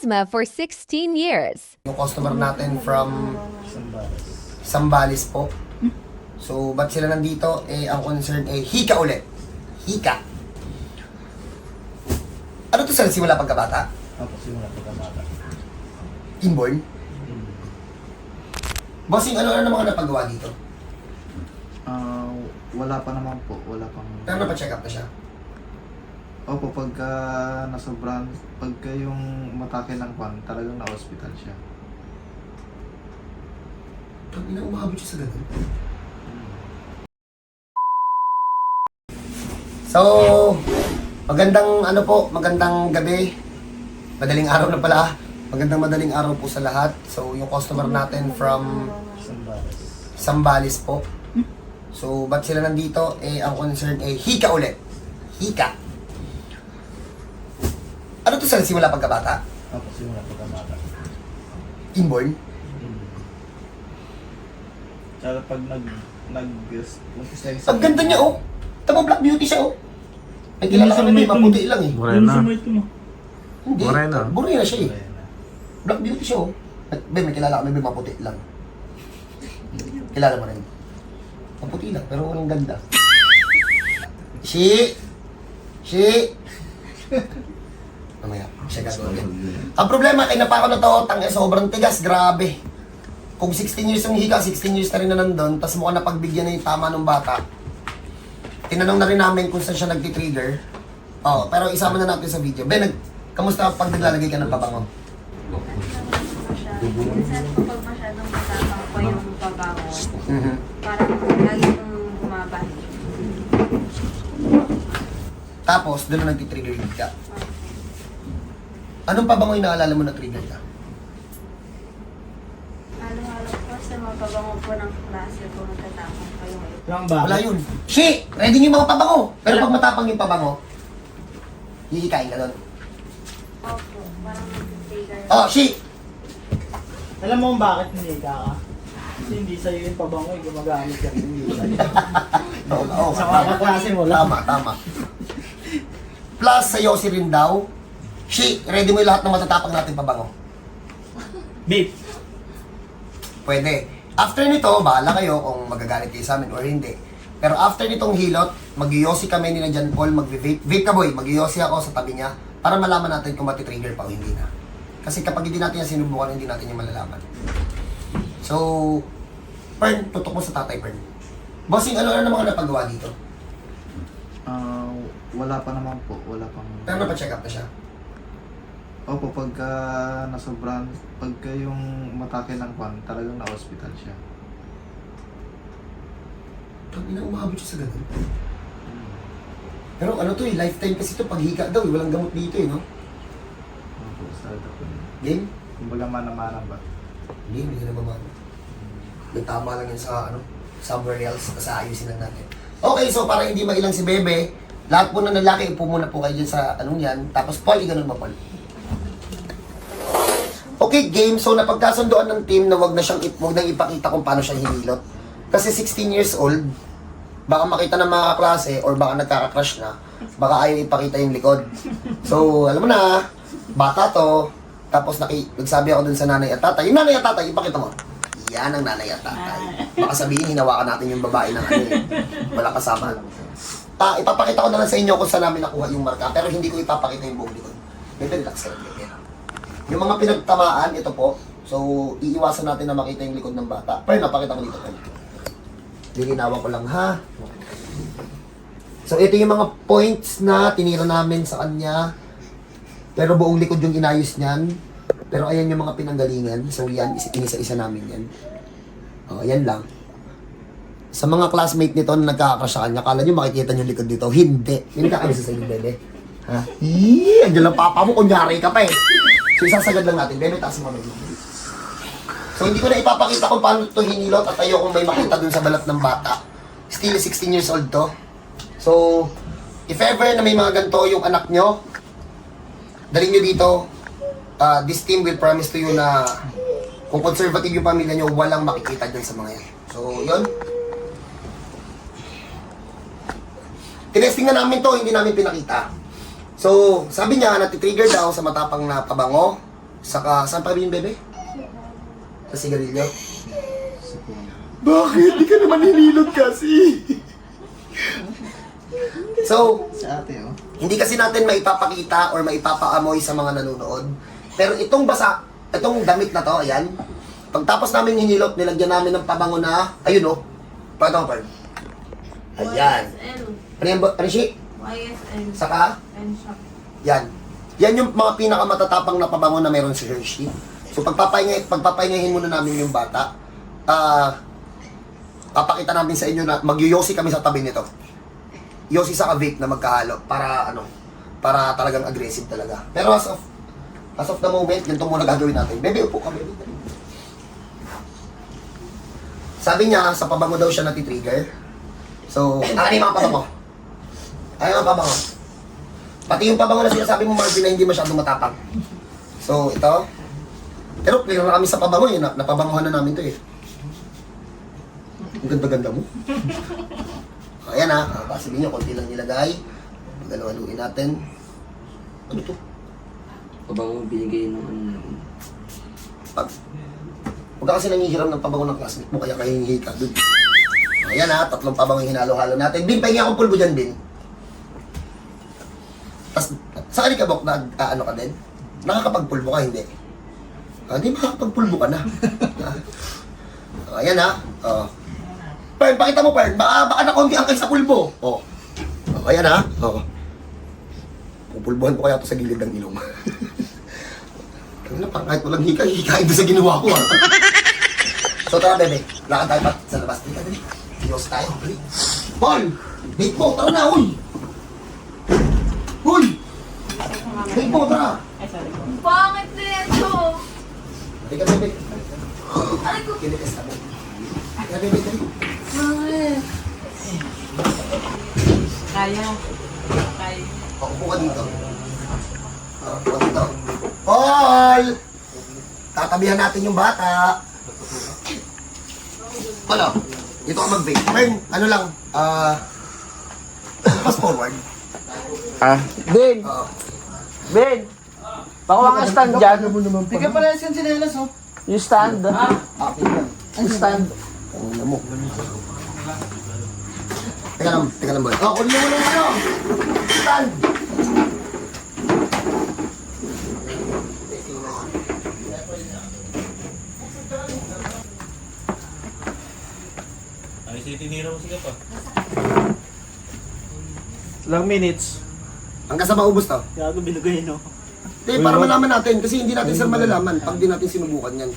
Plasma for 16 years. Yung customer natin from Sambales po. So, ba't sila nandito? Eh, ang concern eh, hika ulit. Hika. Ano to sir, simula pagkabata? Ako simula pagkabata. Inborn? Bossing, ano ano mga napagawa dito? Ah, wala pa naman po, wala pang... Pero napacheck up na siya. Opo, pagka nasobrahan, pagka yung matake ng kwan, talagang na-hospital siya. Pag ina umabot siya sa ganun. So, magandang ano po, magandang gabi. Madaling araw na pala. Magandang madaling araw po sa lahat. So, yung customer natin from. Sambales po. So, ba't sila nandito? Eh, ang concern eh, hika ulit. Hika. To sir, simula pagkabata? Ako simula pagkabata. Inborn? Tsaka pag nag... nag... Ang ganda niya oh. Tama black beauty siya oh. Ay, kilala kami may maputi lang eh. Morena. Hindi. Morena. Morena siya eh. Black beauty siya oh. At, Ben, may kilala kami may maputi lang. Kilala mo rin. Maputi lang, pero walang ganda. Si! Si! Mamaya, siya gagawin. Ang problema ay napako na to, tang sobrang tigas, grabe. Kung 16 years yung hika, 16 years na rin na nandun, tapos mukhang napagbigyan na yung tama ng bata. Tinanong na rin namin kung saan siya nagtitrigger. Oo, pero isama na natin sa video. Ben, nag, kamusta pag naglalagay ka ng pabango? Minsan po pag masyadong matapang po yung pabango, Mhm. parang lagi. Tapos, doon na nagtitrigger ka. Anong pabango yung naalala mo na trigger ka? Halo-halo po sa mga pabango po ng klase po matatapang po yung. Lang ba? Wala yun. Shi! Ready yung mga pabango. Pero pag matapang yung pabango, hihikain ka doon. Opo, parang nag-trigger. Oh, Shi! Alam mo kung bakit hindi ka ka? Kasi hindi sa'yo yung pabango, eh, gumagamit ka rin, hindi sa'yo. Oo, oo. Sa mga kaklase mo lang. Tama, tama. Plus, sa Yossi rin daw. Shi, ready mo yung lahat ng matatapang natin pabango. Babe, Pwede. After nito, bahala kayo kung magagalit kayo sa amin or hindi. Pero after nitong hilot, mag-yosi kami ni na John Paul, mag-vape. Vape ka boy, mag-yosi ako sa tabi niya para malaman natin kung matitrigger pa o hindi na. Kasi kapag hindi natin yan sinubukan, hindi natin yung malalaman. So, Pern, tutok mo sa tatay Pern. Bossing, ano ano mga napagawa dito? Ah, wala pa naman po, wala pang... Pero napacheck up na siya. Opo, pagka nasobrahan, pagka yung matake ng kwan, talagang na-hospital siya. Pag ina umabot siya sa ganun. Pero ano to eh, lifetime kasi to paghika daw eh, walang gamot dito eh, no? Opo, start ako yun. Game? Kumbaga mana-mana ba? Hindi, hindi na naman. May tama lang yun sa ano, somewhere else, tapos ayusin lang natin. Okay, so para hindi mailang si Bebe, lahat po ng lalaki, upo muna po kayo dyan sa anong yan, tapos Paul, ganun mo, Paul. Okay, game. So, napagkasundoan ng team na wag na siyang, wag nang ipakita kung paano siya hinilot. Kasi 16 years old, baka makita ng mga klase or baka nagkaka-crush na, baka ayaw ipakita yung likod. So, alam mo na, bata to, tapos naki, nagsabi ako dun sa nanay at tatay, yung nanay at tatay, ipakita mo. Yan ang nanay at tatay. Baka sabihin, hinawakan natin yung babae ng ano eh. Wala kasama. Ta, ipapakita ko na lang sa inyo kung saan namin nakuha yung marka, pero hindi ko ipapakita yung buong likod. Bebe, relax ka. Yung mga pinagtamaan, ito po. So, iiwasan natin na makita yung likod ng bata. Pero napakita ko dito. Pero. Lilinawan ko lang ha. So, ito yung mga points na tinira namin sa kanya. Pero buong likod yung inayos niyan. Pero ayan yung mga pinanggalingan. So, yan, is- inisa-isa namin yan. O, yan lang. Sa mga classmate nito na nagkakakrush sa kanya, kala nyo makikita nyo likod dito. Hindi. Hindi ka sa inyo, bebe. Ha? Eee, andyan lang papa mo, kunyari ka pa eh. So, isasagad lang natin. Bebe, taas mo kami. So, hindi ko na ipapakita kung paano ito hinilot at ayokong may makita dun sa balat ng bata. Still, 16 years old to. So, if ever na may mga ganito yung anak nyo, dalhin nyo dito, uh, this team will promise to you na kung conservative yung pamilya nyo, walang makikita dyan sa mga yan. So, yun. Tinesting na namin to, hindi namin pinakita. So, sabi niya, natitrigger daw sa matapang na pabango. Saka, saan pa rin bebe? Sa sigarilyo? Bakit? Di ka naman hinilot kasi. so, Sa ate, oh. hindi kasi natin maipapakita or maipapaamoy sa mga nanonood. Pero itong basa, itong damit na to, ayan. Pagtapos namin hinilot, nilagyan namin ng pabango na, ayun o. Oh, Pakita mo, Pearl. Ayan. Ano yan, ba- Rishi? YSL. Saka, And shop. yan. Yan yung mga pinakamatatapang na pabango na meron si Hershey. So pagpapahinga, pagpapahingahin muna namin yung bata, ah, papakita namin sa inyo na magyoyosi kami sa tabi nito. Yosi sa vape na magkahalo para ano, para talagang aggressive talaga. Pero as of, as of the moment, ganito muna gagawin natin. Bebe, upo ka, bebe. Sabi niya, sa pabango daw siya nati-trigger. So, ano yung mga pabango? Yung mga pabango? Pati yung pabango na sinasabi mo, Marvin, na hindi masyadong matapang. So, ito. Pero clear na kami sa pabango eh. Na, napabanguhan na namin to eh. Ang ganda-ganda mo. Ayan ha. Ah, sabihin nyo, konti lang nilagay. Pagalawaluin natin. Ano to? Pabango binigay ng ano. Pag, huwag ka kasi nangihiram ng pabango ng classmate mo, kaya kahingi ka. O, Ayan ha, tatlong pabango yung hinalo-halo natin. Bin, pahingi akong pulbo dyan, Bin. Sa alikabok, nag, ah, ano ka din? Nakakapagpulbo ka, hindi? Ah, di makakapagpulbo ka na. Ah. O, ayan ha. O. Pern, pakita mo, Pern. Baka, baka nakonti ang kayo sa pulbo. O. O, ayan ha. O. Pupulbuhan ko kaya ito sa gilid ng ilong. Ano parang kahit walang hika, hikain doon sa ginawa ko ah. so tara bebe, lakad tayo pa sa labas. Dito, dali. Diyos tayo, dali. Paul! Date mo, tara na! Uy! Date mo, tara! Pangit na yan to. Halika bebe. Aray ko. Kinitis ka mo. Halika bebe, dali. Pangit. Kaya. Kaya. Paupo ka dito. Oh, upo ka dito. Paul! Tatabihan natin yung bata. Ano? Dito ka mag-vape. Mern, ano lang, ah... pass forward. Ah, Ben! Oo. Ben! Pakuha ka stand dyan. Bigyan pala yung sinelas, oh. Yung stand. Akin yan. Yung stand. Ang mo. Teka lang, teka lang boy. Oh, kunin mo yung ano. Stand. Ay, si tinira mo sila pa. Ilang minutes? Hanggang sa maubos to. Gago binugay, no? Hindi, para malaman natin. Kasi hindi natin sir malalaman pag di natin sinubukan yan.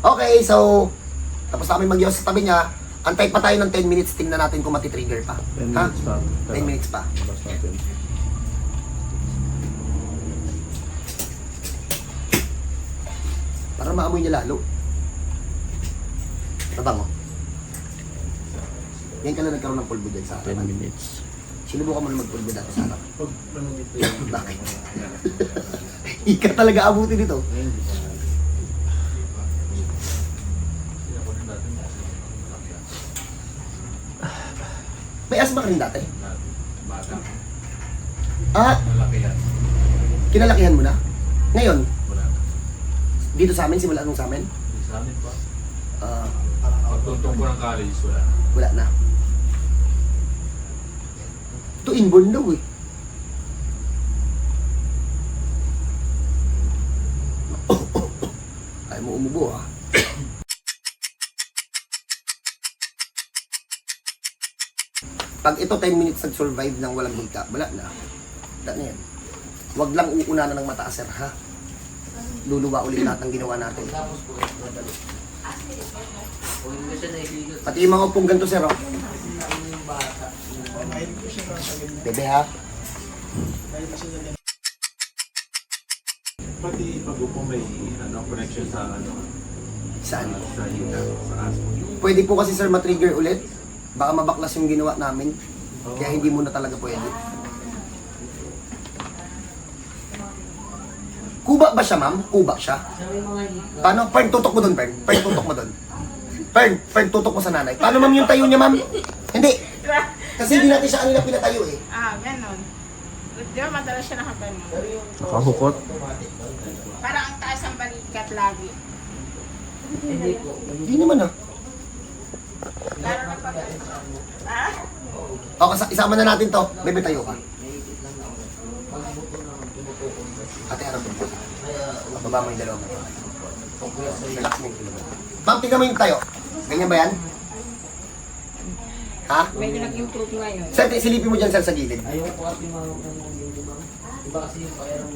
Okay, so tapos namin mag sa tabi niya. Antay pa tayo ng 10 minutes, tingnan natin kung mati-trigger pa. 10 Ha? minutes pa. 10 minutes pa. Labas natin. Para maamoy niya lalo. Mabango. Ngayon ka na nagkaroon ng pulbo dyan sa 10 harapan. minutes. Sinubukan mo na magpulbo dati sa harapan. Bakit? Ika talaga abuti dito. May asma ka rin dati? Ah, kinalakihan mo na? Ngayon? Dito sa amin, simula nung sa amin? Sa amin pa. Ah, Pagtuntong ko ng college, wala. wala na. Ito inborn daw eh. Ay mo umubo ah. Pag ito 10 minutes nag-survive ng walang hika, wala na. Wala na yan. Huwag lang uuna na ng mataas sir ha. Luluwa ulit lahat ng ginawa natin. Pati yung mga upong ganito sir oh. Bebe ha. Pati pag upo may ano, connection sa ano, Saan? sa hita, sa asmo. Pwede po kasi sir matrigger ulit. Baka mabaklas yung ginawa namin. Kaya hindi mo na talaga pwede. Kuba ba siya ma'am? Kuba siya? Paano? Pern, tutok mo doon, Pern. Pern, tutok mo doon. Fern, Fern, tutok mo sa nanay. Paano ma'am yung tayo niya, ma'am? Hindi. Kasi hindi natin siya kanina pinatayo eh. Ah, ganon. Di ba madalas siya nakaganon? Nakahukot. Parang ang taas ang balikat lagi. Hindi naman ah. Lalo na pag... Ah? O, kasa- isama na natin to. Bebe, tayo ka. Ate, harap mo. Pababa mo yung dalawa mo. Relax mo yung dalawa. Ma'am, tingnan mo yung tayo. Ganyan ba yan? Ha? Medyo nag-improve ngayon. Sir, silipin mo dyan, sir, sa gilid.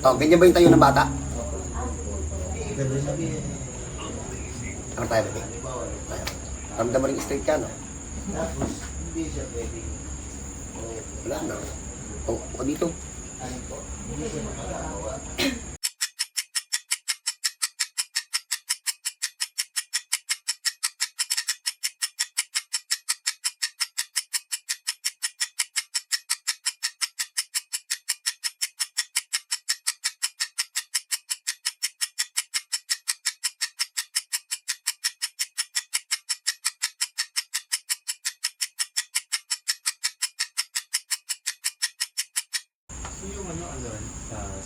Oh, ganyan ba yung tayo ng bata? Ano tayo, bebe? Tayo. Ramdam mo rin straight ka, no? Wala na. Oh, ako dito. So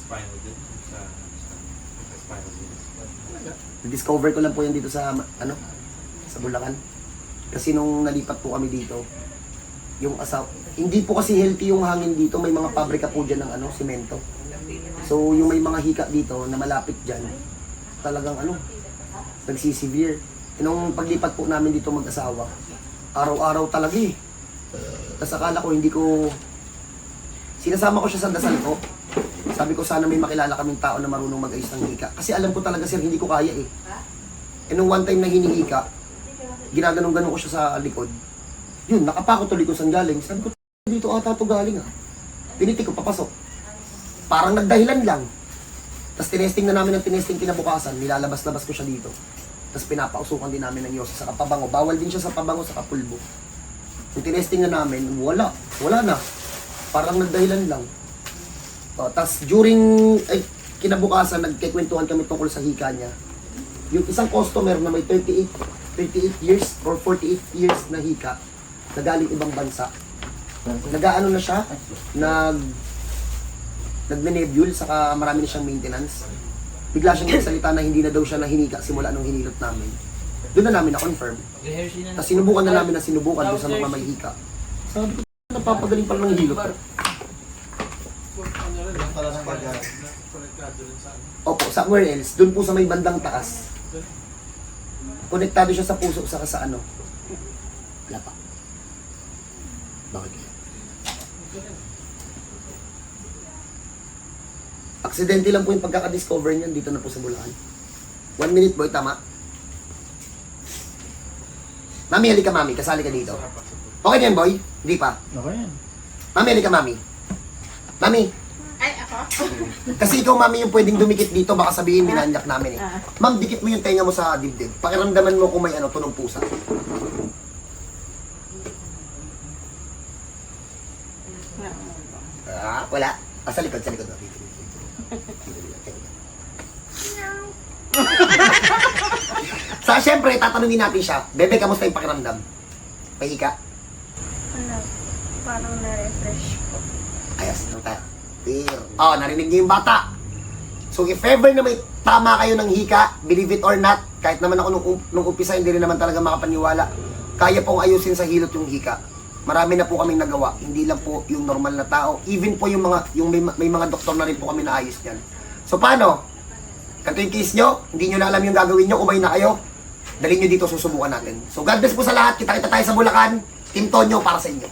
spinal din, sa, sa din. Discover ko lang po yan dito sa, ano, sa Bulacan. Kasi nung nalipat po kami dito, yung asaw, hindi po kasi healthy yung hangin dito, may mga pabrika po dyan ng ano, simento. So yung may mga hika dito na malapit dyan, talagang ano, nagsisevere. E Nung paglipat po namin dito mag-asawa, araw-araw talaga eh. Tapos akala ko hindi ko, sinasama ko siya sa dasal ko. Sabi ko sana may makilala kaming tao na marunong mag-ayos ng hika. Kasi alam ko talaga sir, hindi ko kaya eh. E nung one time na hinihika, ginaganong-ganon ko siya sa likod. Yun, nakapako tuloy ko saan galing. Sabi ko, dito ata to galing ah. Piniti ko, papasok. Parang nagdahilan lang. Tapos tinesting na namin ng tinesting kinabukasan, nilalabas-labas ko siya dito. Tapos pinapausukan din namin ng Diyos sa kapabango. Bawal din siya sa pabango sa kapulbo. Yung tinesting na namin, wala. Wala na. Parang nagdahilan lang. O, tapos during, ay, kinabukasan, nagkikwentuhan kami tungkol sa hika niya. Yung isang customer na may 38, 38 years or 48 years na hika, na galing ibang bansa. Nagaano na siya, nag nagme-nebule, saka marami na siyang maintenance. Bigla siyang nagsalita na hindi na daw siya nahinika simula nung hinilot namin. Doon na namin na-confirm. Tapos sinubukan na namin na sinubukan doon sa mga may hika. Sabi ko, napapagaling pala ng hilot. So ano rin, Yung pala ng pag konektado rin sa ano. Opo, somewhere else, doon po sa may bandang taas. Konektado siya sa puso saka sa ano. Wala pa. Bakit kaya? Aksidente lang po yung pagkakadiscover niyan dito na po sa Bulacan. One minute boy, tama? Mami, halika mami, kasali ka dito. Okay yan boy? Hindi pa. Okay yan. Mami, halika mami. Mami? Kasi ikaw, mami, yung pwedeng dumikit dito, baka sabihin minanyak namin eh. Ma'am, dikit mo yung tenga mo sa dibdib. Pakiramdaman mo kung may ano, tunog pusa. Ah, wala. Ah, sa likod, sa likod. Sa syempre, tatanungin natin siya, Bebe, kamusta yung pakiramdam? May hika? Ano, parang na-refresh po. Ayos, lang tayo. Clear. Oh, narinig niyo yung bata. So if ever na may tama kayo ng hika, believe it or not, kahit naman ako nung, nung umpisa, hindi rin naman talaga makapaniwala, kaya pong ayusin sa hilot yung hika. Marami na po kaming nagawa, hindi lang po yung normal na tao, even po yung mga yung may, may mga doktor na rin po kami naayos niyan. So paano? Kanto yung case nyo, hindi nyo na alam yung gagawin nyo, kumain na kayo, dalhin nyo dito, susubukan natin. So God bless po sa lahat, kita-kita tayo sa Bulacan, Team Tonyo para sa inyo.